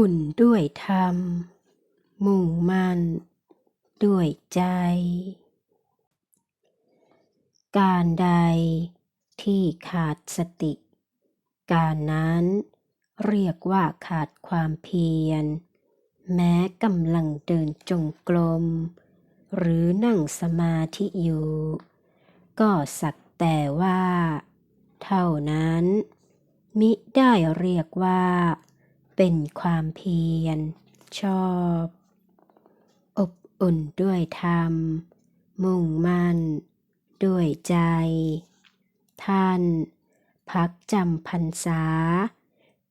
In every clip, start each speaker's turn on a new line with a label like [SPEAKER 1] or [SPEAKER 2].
[SPEAKER 1] อุ่นด้วยธรรม มุ่งมั่น ด้วยใจ การใดที่ขาดสติ การนั้นเรียกว่าขาดความเพียร แม้กำลังเดินจงกรมหรือนั่งสมาธิอยู่ ก็สักแต่ว่า เท่านั้น มิได้เรียกว่า เป็นความเพียร ชอบ อบอุ่นด้วยธรรม มุ่งมั่น ด้วยใจ ท่าน พักจำพรรษา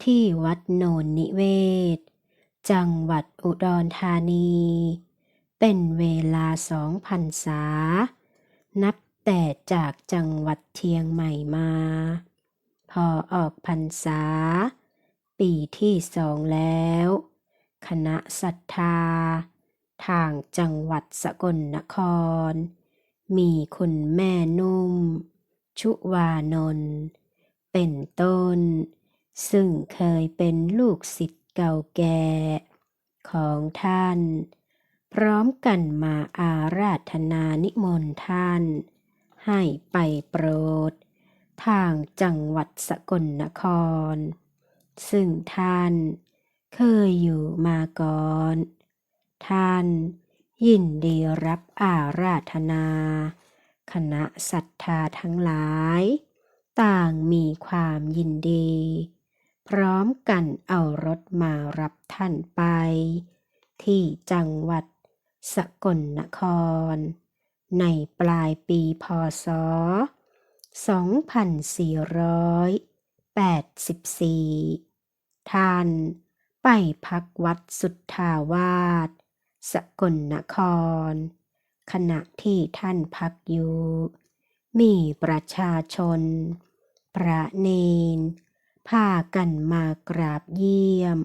[SPEAKER 1] ที่วัดโนนนิเวศ จังหวัดอุดรธานี เป็นเวลาสองพรรษา นับแต่จากจังหวัดเชียงใหม่มา พอออกพรรษา ปีที่สองแล้ว คณะศรัทธา ทางจังหวัดสกลนคร มีคุณแม่นุ่ม ชุวานนท์เป็นต้น ซึ่งเคยเป็นลูกศิษย์เก่าแก่ ของท่าน พร้อมกันมาอาราธนานิมนต์ท่าน ให้ไปโปรด ทางจังหวัดสกลนคร ซึ่งท่านเคยอยู่มาก่อน ท่านยินดีรับอาราธนา คณะศรัทธาทั้งหลาย ต่างมีความยินดี พร้อมกันเอารถมารับท่านไป ที่จังหวัดสกลนคร ในปลายปีพศ 2484 ท่าน ไปพักวัดสุทธาวาสสกลนคร ขณะที่ท่านพักอยู่ มีประชาชน พระเนนพากันมากราบเยี่ยม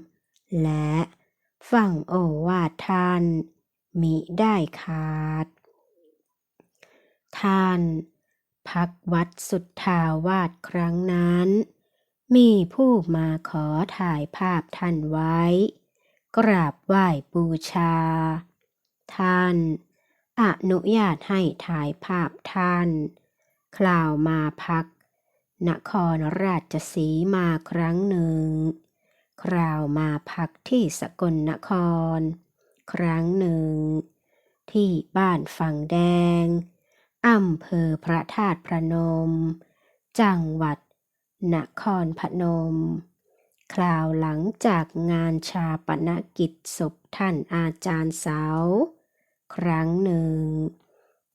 [SPEAKER 1] และฟังโอวาทท่านมิได้ขาด ท่าน พักวัดสุทธาวาสครั้งนั้น มีผู้มาขอถ่ายภาพท่านไว้ กราบไหว้บูชา ท่าน อนุญาตให้ถ่ายภาพท่าน คราวมาพัก นครราชสีมาครั้งหนึ่ง คราวมาพักที่สกลนคร ครั้งหนึ่ง ที่บ้านฝั่งแดงอำเภอพระธาตุพระนม จังหวัด นครพนม คราวหลังจากงานชาปนกิจศพท่านอาจารย์เสา ครั้งหนึ่ง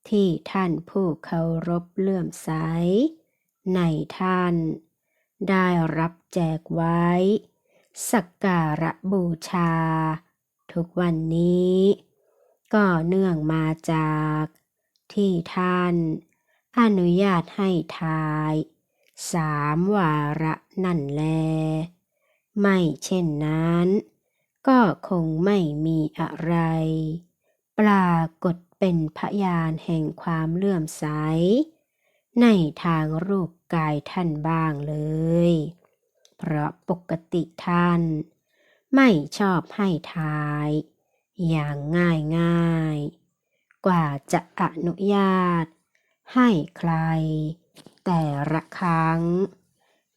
[SPEAKER 1] ที่ท่านผู้เคารพเลื่อมใส ในท่าน ได้รับแจกไว้ สักการะบูชา ทุกวันนี้ ก็เนื่องมาจาก ที่ท่าน อนุญาตให้ถ่าย สามวาระนั่นแล ไม่เช่นนั้น ก็คงไม่มีอะไร ปรากฏเป็นพยานแห่งความเลื่อมใส ในทางรูปกายท่านบ้างเลย เพราะปกติท่าน ไม่ชอบให้ถ่าย อย่างง่ายง่าย กว่าจะอนุญาต ให้ใคร แต่ละครั้ง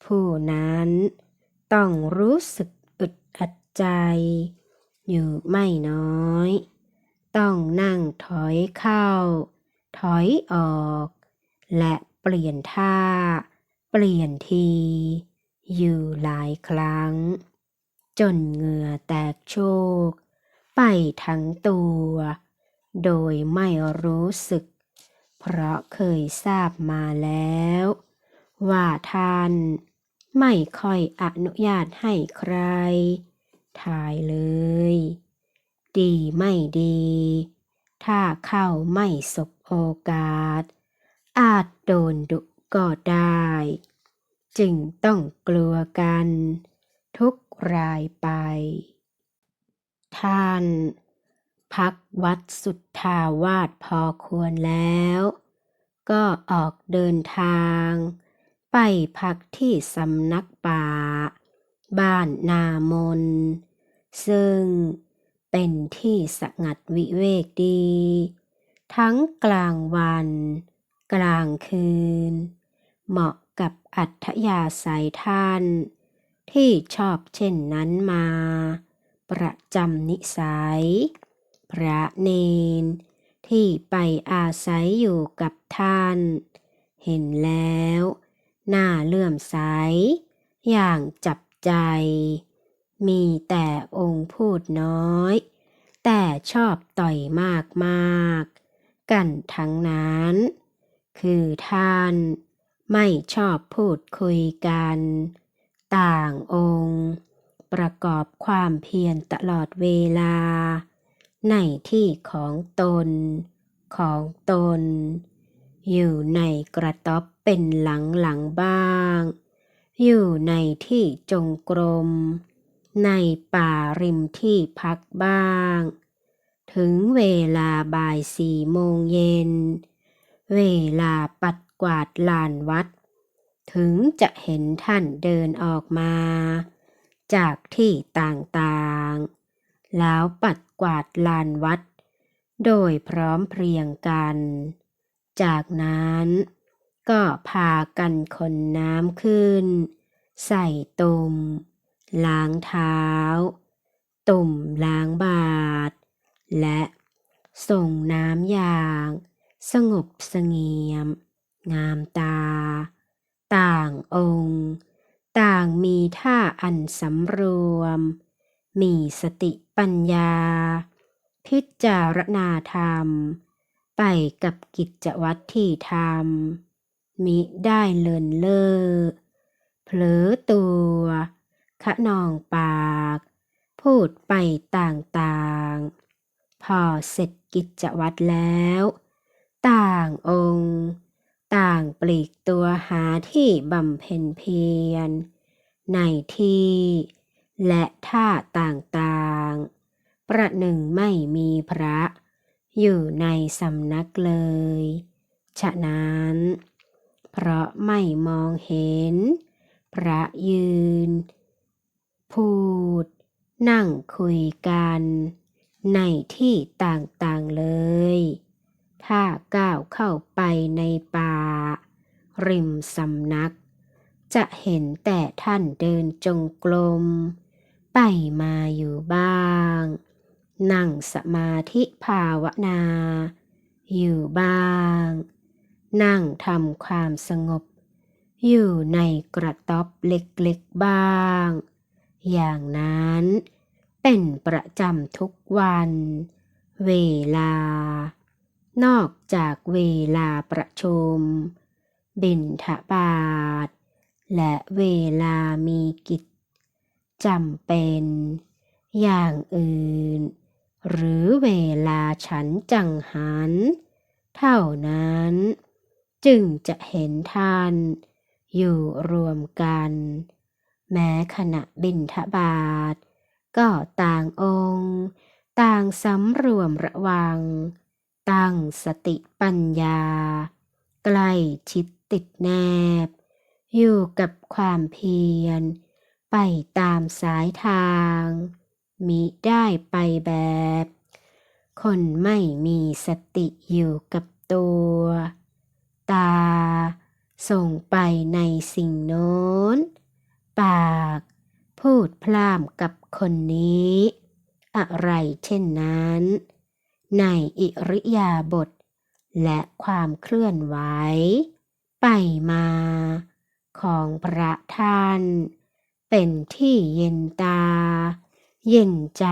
[SPEAKER 1] ผู้นั้นต้องรู้สึกอึดอัดใจ อยู่ไม่น้อย ต้องนั่งถอยเข้า ถอยออก และเปลี่ยนท่า เปลี่ยนที อยู่หลายครั้ง จนเหงื่อแตกโชก ไปทั้งตัว โดยไม่รู้สึก เพราะเคยทราบมาแล้ว ว่าท่านไม่ค่อยอนุญาตให้ใคร ถ่ายเลย ดีไม่ดี ถ้าเข้าไม่สบโอกาส อาจโดนดุก็ได้ จึงต้องกลัวกัน ทุกรายไป ท่าน พักวัดสุทธาวาสพอควรแล้ว ก็ออกเดินทาง ไปพักที่สำนักป่า บ้านนามน ซึ่งเป็นที่สงัดวิเวกดี ทั้งกลางวัน กลางคืน เหมาะกับอัธยาศัยท่าน ที่ชอบเช่นนั้นมา ประจำนิสัย พระเนน ที่ไปอาศัยอยู่กับท่าน เห็นแล้วน่าเลื่อมใส อย่างจับใจ มีแต่องค์พูดน้อย แต่ชอบต่อยมากมากกันทั้งนั้น คือท่านไม่ชอบพูดคุยกัน ต่างองค์ ประกอบความเพียรตลอดเวลา ในที่ของตน ของตน อยู่ในกระต๊อบเป็นหลังหลังๆบ้าง อยู่ในที่จงกรม ในป่าริมที่พักบ้าง ถึงเวลาบ่ายสี่โมงเย็น เวลาปัดกวาดลานวัด ถึงจะเห็นท่านเดินออกมา จากที่ต่างๆ แล้วปัดกวาดลานวัด โดยพร้อมเพรียงกัน จากนั้นก็พากันขนน้ำขึ้น ใส่ตุ่มล้างเท้า ตุ่มล้างบาท และส่งน้ำอย่าง สงบสงียม งามตา ต่างองค์ ต่างมีท่าอันสำรวม มีสติปัญญา พิจารณาธรรม ไปกับกิจวัตรที่ทำมิได้เลินเล่อเผลอตัวขนองปาก พูดไปต่างๆ พอเสร็จกิจวัตรแล้ว ต่างองค์ ต่างปลีกตัวหาที่บำเพ็ญเพียร ในที่ และท่าต่างๆ ประหนึ่งไม่มีพระ อยู่ในสำนักเลย ฉะนั้น เพราะไม่มองเห็น พระยืน พูด นั่งคุยกัน ในที่ต่างๆเลย ถ้าก้าวเข้าไปในป่า ริมสำนัก จะเห็นแต่ท่านเดินจงกรม ไปมาอยู่บ้าง นั่งสมาธิภาวนา อยู่บ้าง นั่งทำความสงบ อยู่ในกระต๊อบเล็กๆบ้าง อย่างนั้นเป็นประจำทุกวัน เวลา นอกจากเวลาประชุม บิณฑบาตและเวลามีกิจ จำเป็น อย่างอื่น หรือเวลาฉันจังหัน เท่านั้น จึงจะเห็นท่าน อยู่รวมกัน แม้ขณะบิณฑบาตก็ต่างองค์ ต่างสำรวมระวัง ตั้งสติปัญญา ใกล้ชิดติดแนบ อยู่กับความเพียร ไปตามสายทาง มิได้ไปแบบ คนไม่มีสติอยู่กับตัว ตา ส่งไปในสิ่งโน้น ปาก พูดพล่ามกับคนนี้ อะไรเช่นนั้น ในอิริยาบถและความเคลื่อนไหว ไปมา ของพระท่าน เป็นที่เย็นตา เย็นใจ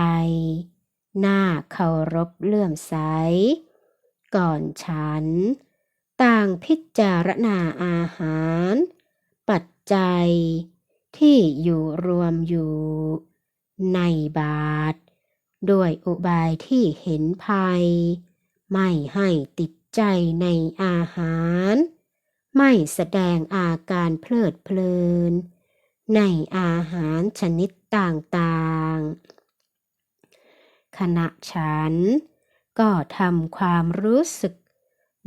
[SPEAKER 1] น่าเคารพเลื่อมใส ก่อนฉัน ต่างพิจารณาอาหาร ปัจจัย ที่อยู่รวมอยู่ ในบาตรด้วยอุบายที่เห็นภัย ไม่ให้ติดใจในอาหาร ไม่แสดงอาการเพลิดเพลิน ในอาหารชนิดต่างๆ ขณะฉันก็ทำความรู้สึก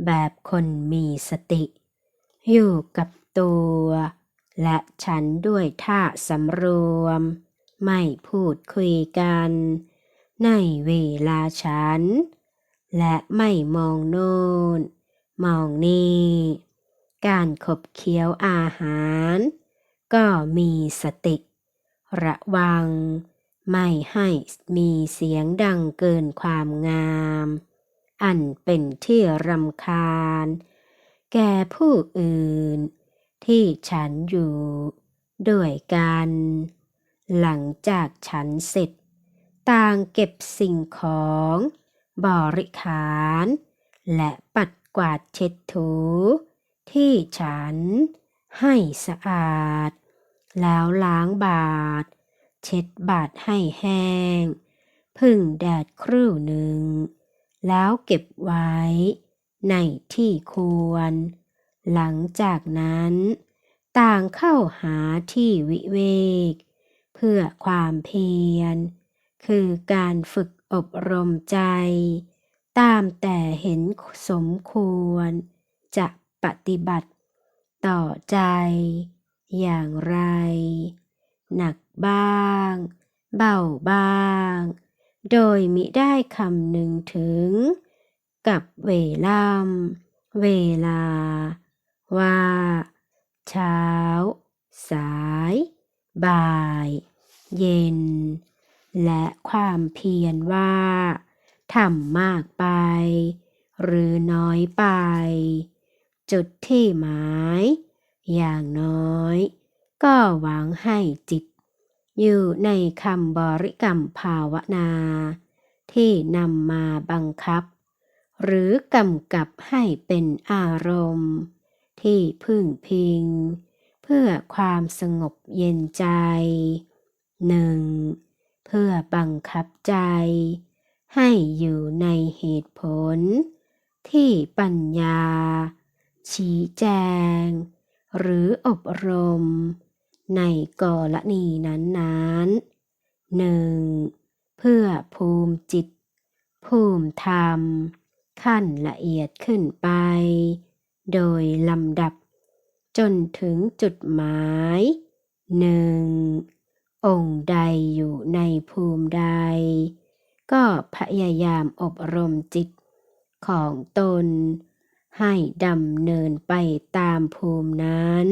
[SPEAKER 1] แบบคนมีสติ อยู่กับตัว และฉันด้วยท่าสำรวม ไม่พูดคุยกัน ในเวลาฉัน และไม่มองโน่น มองนี่ การขบเคี้ยวอาหาร ก็มีสติ ระวัง ไม่ให้มีเสียงดังเกินความงาม อันเป็นที่รำคาญ แก่ผู้อื่น ที่ฉันอยู่ ด้วยกัน หลังจากฉันเสร็จ ต่างเก็บสิ่งของ บริขาร และปัดกวาดเช็ดถูที่ฉันให้สะอาด แล้วล้างบาทเช็ดบาทให้แห้ง พึ่งแดดครู่หนึ่ง แล้วเก็บไว้ในที่ควร หลังจากนั้นต่างเข้าหาที่วิเวก เพื่อความเพียร คือการฝึกอบรมใจ ตามแต่เห็นสมควร จะปฏิบัติต่อใจ อย่างไร หนักบ้าง เบาบ้าง โดยมิได้คำนึงถึง กับเวล่ำเวลา ว่า เช้า สาย บ่าย เย็น และความเพียรว่าทำมากไป หรือน้อยไป จุดที่หมาย อย่างน้อย ก็หวังให้จิต อยู่ในคำบริกรรมภาวนา ที่นำมาบังคับ หรือกำกับให้เป็นอารมณ์ ที่พึ่งพิง เพื่อความสงบเย็นใจหนึ่งเพื่อบังคับใจ ให้อยู่ในเหตุผล ที่ปัญญา ชี้แจง หรืออบรม ในกรณีนั้นๆหนึ่งเพื่อภูมิจิต ภูมิธรรม ขั้นละเอียดขึ้นไป โดยลำดับ จนถึงจุดหมายหนึ่งองค์ใดอยู่ในภูมิใด ก็พยายามอบรมจิตของตน ให้ดำเนินไปตามภูมินั้น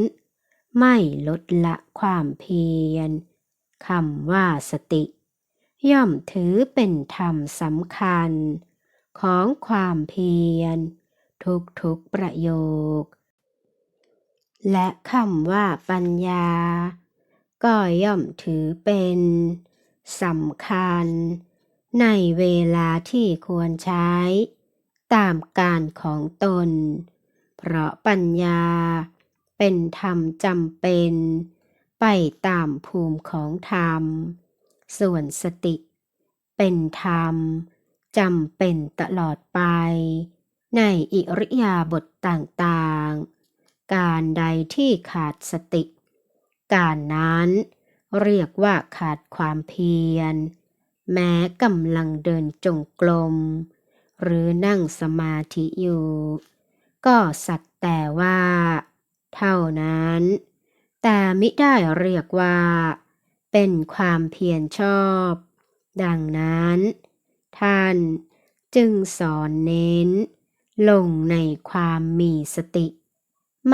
[SPEAKER 1] ไม่ลดละความเพียรคำว่าสติ ย่อมถือเป็นธรรมสำคัญ ของความเพียร ทุกๆประโยค และคำว่าปัญญา ก็ย่อมถือเป็นสำคัญ ในเวลาที่ควรใช้ ตามการของตน เพราะปัญญาเป็นธรรมจำเป็น ไปตามภูมิของธรรม ส่วนสติ เป็นธรรมจำเป็นตลอดไป ในอิริยาบถต่างๆ การใดที่ขาดสติ การนั้นเรียกว่าขาดความเพียร แม้กำลังเดินจงกรม หรือนั่งสมาธิอยู่ ก็สักแต่ว่า เท่านั้น แต่มิได้เรียกว่า เป็นความเพียรชอบ ดังนั้น ท่านจึงสอนเน้น ลงในความมีสติ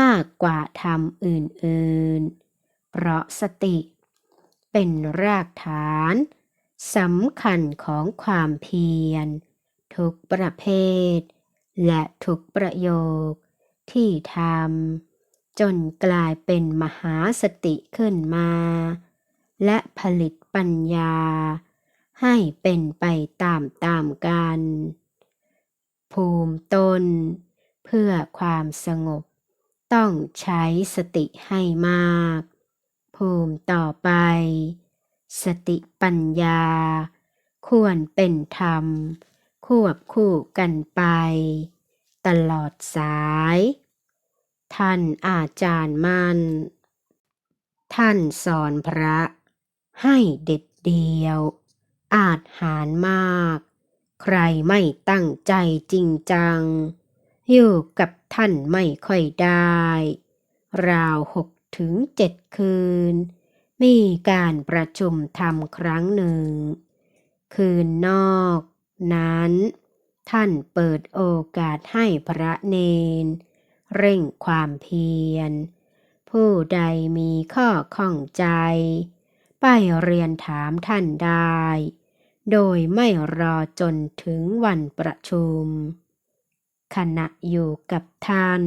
[SPEAKER 1] มากกว่าธรรมอื่นๆ เพราะสติ เป็นรากฐานสำคัญของความเพียร ทุกประเภท และทุกประโยคที่ทำจนกลายเป็นมหาสติขึ้นมา และผลิตปัญญา ให้เป็นไปตามๆกัน ภูมิต้นเพื่อความสงบ ต้องใช้สติให้มาก ภูมิต่อไป สติปัญญา ควรเป็นธรรม ควบคู่กันไป ตลอดสาย ท่านอาจารย์มัน ท่านสอนพระให้เด็ดเดียว อาจหารมาก ใครไม่ตั้งใจจริงจัง อยู่กับท่านไม่ค่อยได้ ราวหกถึงเจ็ดคืน มีการประชุมธรรมครั้งหนึ่ง คืนนอก นั้น ท่านเปิดโอกาสให้พระเนน เร่งความเพียร ผู้ใดมีข้อข้องใจ ไปเรียนถามท่านได้ โดยไม่รอจนถึงวันประชุม ขณะอยู่กับท่าน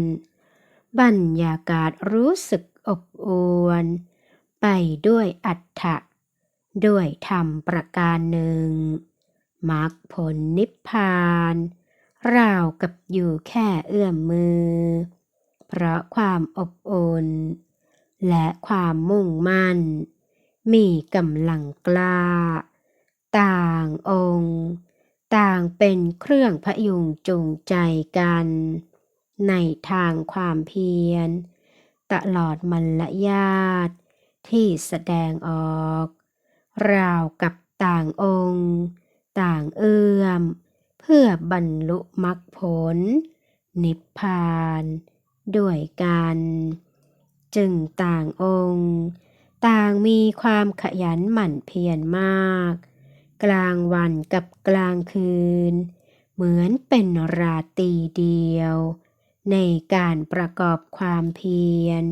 [SPEAKER 1] บรรยากาศรู้สึกอบอวลไปด้วยอัฏฐะด้วยธรรมประการหนึ่ง มรรคผลนิพพานราวกับอยู่แค่เอื้อมมือ เพราะความอบอุ่นและความมุ่งมั่น มีกำลังกล้า ต่างองค์ ต่างเป็นเครื่องพยุงจูงใจกัน ในทางความเพียร ตลอดมรรยาทที่แสดงออก ราวกับต่างองค์ ต่างเอื้อม เพื่อบรรลุมรรคผล นิพพาน ด้วยกัน จึงต่างองค์ ต่างมีความขยันหมั่นเพียรมาก กลางวันกับกลางคืน เหมือนเป็นราตรีเดียว ในการประกอบความเพียร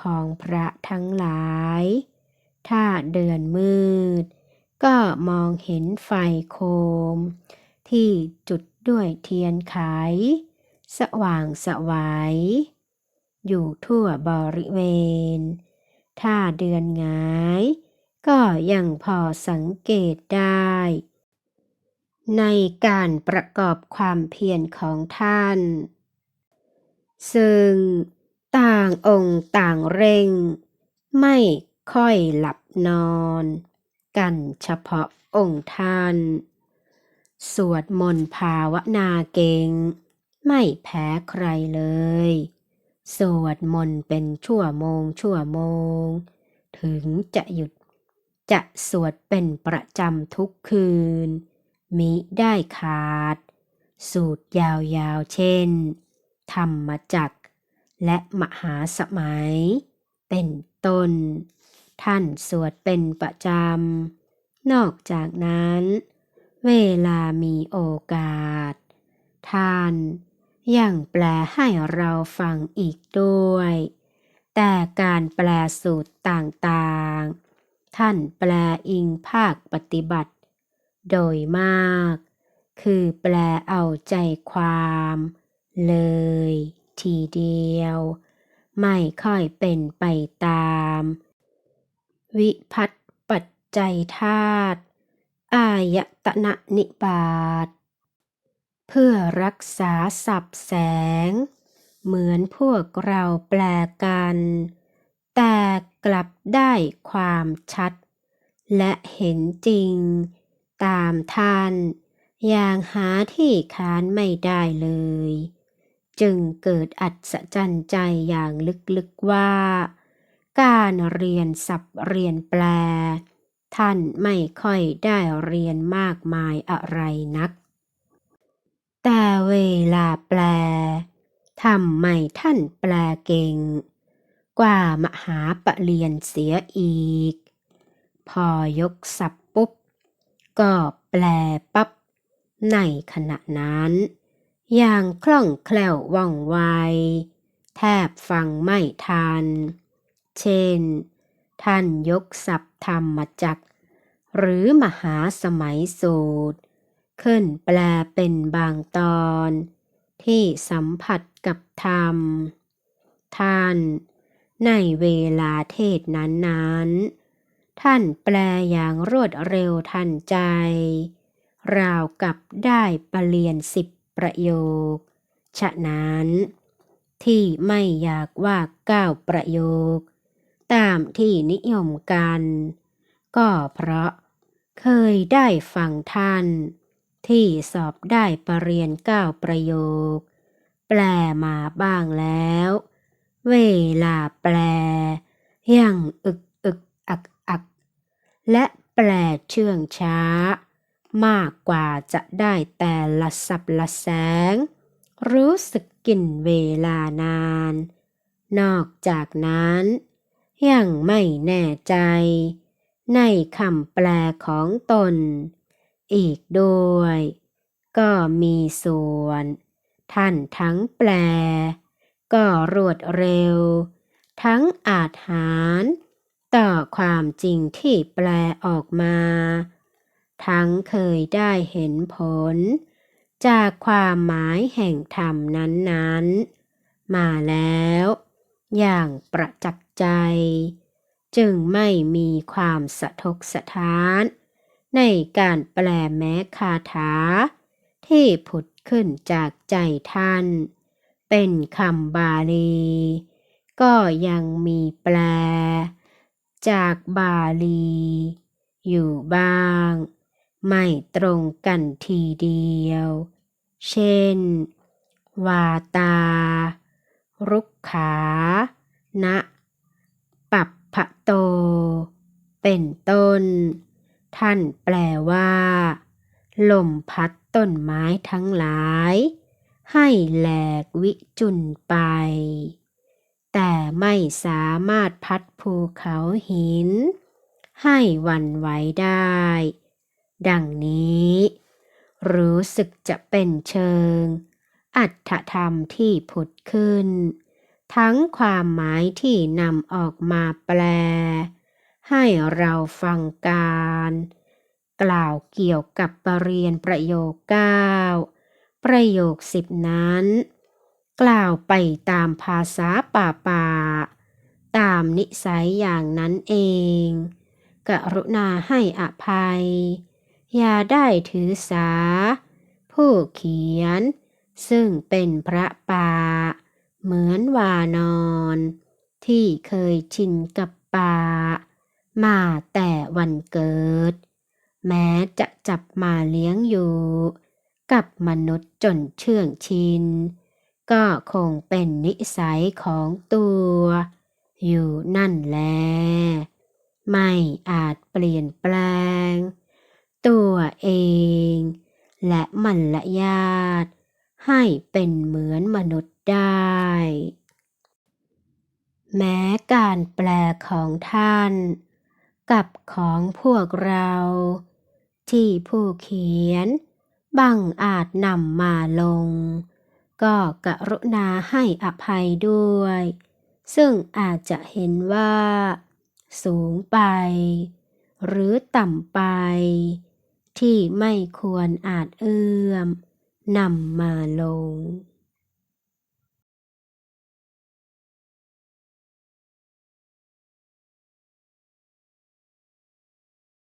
[SPEAKER 1] ของพระทั้งหลาย ถ้าเดือนมืด ก็มองเห็นไฟโคม ที่จุดด้วยเทียนไข สว่างสวายอยู่ทั่วบริเวณ ถ้าเดือนงาย ก็ยังพอสังเกตได้ ในการประกอบความเพียรของท่าน ซึ่งต่างองค์ต่างเร่ง ไม่ค่อยหลับนอน กันเฉพาะองค์ท่าน สวดมนต์ภาวนาเก่ง ไม่แพ้ใครเลย สวดมนต์เป็นชั่วโมงชั่วโมง ถึงจะหยุด จะสวดเป็นประจำทุกคืน มิได้ขาด สูตรยาวๆเช่น ธรรมจักรและมหาสมัย เป็นต้น ท่านสวดเป็นประจำ นอกจากนั้น เวลามีโอกาส ท่านยังแปลให้เราฟังอีกด้วย แต่การแปลสูตรต่างๆ ท่านแปลอิงภาคปฏิบัติ โดยมาก คือแปลเอาใจความ เลยทีเดียว ไม่ค่อยเป็นไปตาม วิพัตปัจจัยธาตุอายตนะนิบาตเพื่อรักษาสับแสง เหมือนพวกเราแปลกัน แต่กลับได้ความชัด และเห็นจริง ตามท่าน อย่างหาที่ค้านไม่ได้เลย จึงเกิดอัศจรรย์ใจอย่างลึกๆว่า การเรียนสับเรียนแปล ท่านไม่ค่อยได้เรียนมากมายอะไรนัก แต่เวลาแปลทำไมท่านแปลเก่ง กว่ามหาปะเรียนเสียอีก พอยกศัพท์ปุ๊บ ก็แปลปั๊บในขณะนั้น อย่างคล่องแคล่วว่องไว แทบฟังไม่ทัน เช่น ท่านยกศัพท์ธรรมจักหรือมหาสมัยสูตร ขึ้นแปลเป็นบางตอน ที่สัมผัสกับธรรม ท่าน ในเวลาเทศนั้นๆ ท่านแปลอย่างรวดเร็วทันใจ ราวกับได้ประเรียนสิบประโยค ฉะนั้น ที่ไม่อยากว่าเก้าประโยค ตามที่นิยมกัน ก็เพราะเคยได้ฟังท่าน ที่สอบได้ประเรียนเก้าประโยค แปลมาบ้างแล้ว เวลาแปล ยังอึกอึกอักอักและแปลเชื่องช้า มากกว่าจะได้แต่ละสับละแสง รู้สึกกินเวลานาน นอกจากนั้น ยังไม่แน่ใจ ในคำแปลของตน อีกด้วย ก็มีส่วน ท่านทั้งแปล ก็รวดเร็ว ทั้งอาจหาร ต่อความจริงที่แปลออกมา ทั้งเคยได้เห็นผล จากความหมายแห่งธรรมนั้นๆ มาแล้ว อย่างประจักษ์ ใจ จึงไม่มีความสะทกสะท้าน ในการแปลแม้คาถา ที่ผุดขึ้นจากใจท่าน เป็นคำบาลี ก็ยังมีแปล จากบาลี อยู่บ้าง ไม่ตรงกันทีเดียว เช่น วาตา รุกขานะ ปัปพะโต เป็นต้น ท่านแปลว่าลมพัดต้นไม้ทั้งหลาย ให้แหลกวิจุนไป แต่ไม่สามารถพัดภูเขาหิน ให้วันไหวได้ ดังนี้ รู้สึกจะเป็นเชิง อัตถธรรมที่ผุดขึ้น ทั้งความหมายที่นำออกมาแปล ให้เราฟังการ กล่าวเกี่ยวกับปรเรียนประโยคเก้าประโยคสิบนั้น กล่าวไปตามภาษาป่าป่า ตามนิสัยอย่างนั้นเอง กรุณาให้อภัย อย่าได้ถือสา ผู้เขียน ซึ่งเป็นพระป่า เหมือนวานอน ที่เคยชินกับป่า มาแต่วันเกิด แม้จะจับมาเลี้ยงอยู่ กับมนุษย์จนเชื่องชิน ก็คงเป็นนิสัยของตัว อยู่นั่นแล ไม่อาจเปลี่ยนแปลง ตัวเอง และมันละญาติให้เป็นเหมือนมนุษย์ ได้ แม้การแปลของท่าน กับของพวกเรา ที่ผู้เขียนบังอาจนำมาลง ก็กรุณาให้อภัยด้วย ซึ่งอาจจะเห็นว่า สูงไป หรือต่ำไป ที่ไม่ควรอาจเอื้อมนำมาลง